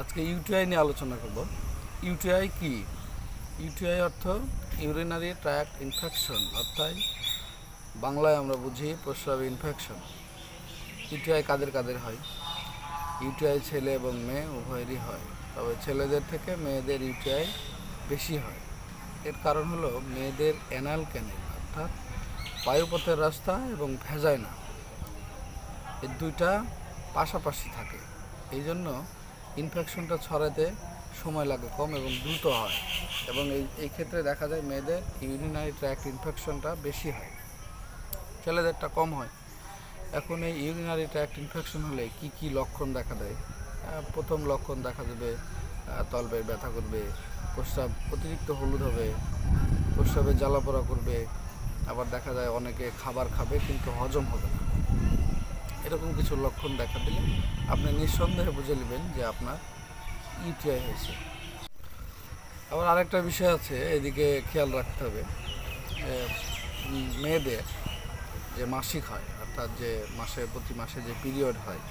আজকে ইউটিআই নিয়ে আলোচনা করব। ইউটিআই কি? ইউটিআই অর্থ ইউরিনারি ট্র্যাক ইনফেকশন অর্থাৎ বাংলায় আমরা বুঝি প্রস্রাব ইনফেকশন ইউটিআই কাদের কাদের হয়? ইউটিআই ছেলে এবং মেয়ে উভয়েরই হয়, তবে ছেলেদের থেকে মেয়েদের ইউটিআই বেশি হয়। এর কারণ হলো মেয়েদের অ্যানাল ক্যানেল অর্থাৎ বায়ুপথের রাস্তা এবং ভেজাইনা এর দুইটা পাশাপাশি থাকে। এই জন্য ইনফেকশনটা ছড়াতে সময় লাগে কম এবং দ্রুত হয়। এবং এই এই ক্ষেত্রে দেখা যায় মেয়েদের ইউরিনারি ট্র্যাক্ট ইনফেকশনটা বেশি হয়। ছেলেদেরটা কম হয়। এখন এই ইউরিনারি ট্র্যাক্ট ইনফেকশন হলে কি কি লক্ষণ দেখা দেয়? প্রথম লক্ষণ দেখা যাবে তলপেট ব্যথা করবে, প্রস্রাব অতিরিক্ত হলুদ হবে, প্রস্রাবে জ্বালাপোড়া করবে, আবার দেখা যায় অনেকে খাবার খাবে কিন্তু হজম হবে না। এরকম কিছু লক্ষণ দেখা দিলে আপনি নিঃসন্দেহে বুঝে নেবেন যে আপনার ইউটিআই হয়েছে। আবার আরেকটা বিষয় আছে, এদিকে খেয়াল রাখতে হবে মেয়েদের যে মাসিক হয়, অর্থাৎ যে মাসে, প্রতি মাসে যে পিরিয়ড হয়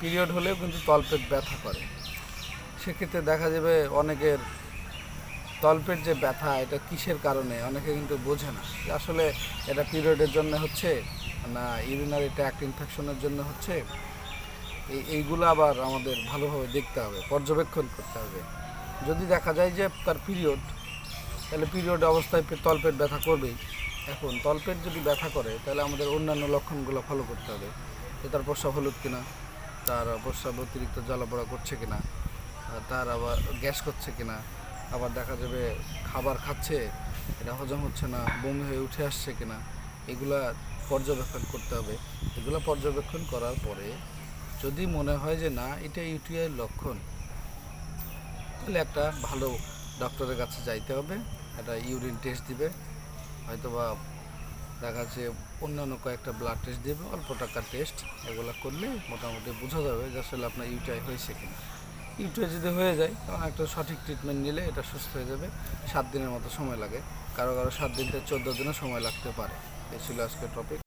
পিরিয়ড হলেও কিন্তু তলপেট ব্যথা করে। সেক্ষেত্রে দেখা যাবে অনেকের তলপেট যে ব্যথা, এটা কিসের কারণে? অনেকে কিন্তু বোঝে না। আসলে এটা পিরিয়ডের জন্য হচ্ছে না ইউরিনারি ট্র্যাক্ট ইনফেকশনের জন্য হচ্ছে? এই, এইগুলো আবার আমাদের ভালোভাবে দেখতে হবে, পর্যবেক্ষণ করতে হবে। যদি দেখা যায় যে তার পিরিয়ড তাহলে পিরিয়ড অবস্থায় তলপেট ব্যথা করবেই। এখন তলপেট যদি ব্যথা করে, তাহলে আমাদের অন্যান্য লক্ষণগুলো ফলো করতে হবে। যে তার প্রস্রাব হলুদ কিনা, তার প্রস্রাব অতিরিক্ত জ্বালাপোড়া করছে কিনা, তার আবার গ্যাস করছে কিনা আবার দেখা যাবে খাবার খাচ্ছে, এটা হজম হচ্ছে না, বমি হয়ে উঠে আসছে কিনা, এগুলা পর্যবেক্ষণ করতে হবে। এগুলো পর্যবেক্ষণ করার পরে যদি মনে হয় যে না, এটা ইউটিআইয়ের লক্ষণ, তাহলে একটা ভালো ডক্টরের কাছে যাইতে হবে, একটা ইউরিন টেস্ট দিবে হয়তো বা দেখা যাচ্ছে অন্যান্য কয়েকটা ব্লাড টেস্ট দেবে, অল্প টাকার টেস্ট এগুলো করলে মোটামুটি বোঝা যাবে যে আসলে আপনার ইউটিআই হয়েছে কিনা। ইউটিআই যদি হয়ে যায়, তখন একটা সঠিক ট্রিটমেন্ট নিলে এটা সুস্থ হয়ে যাবে। সাত দিনের মতো সময় লাগে। কারও কারও সাত দিন থেকে চোদ্দ দিনও সময় লাগতে পারে। এই ছিল আজকের টপিক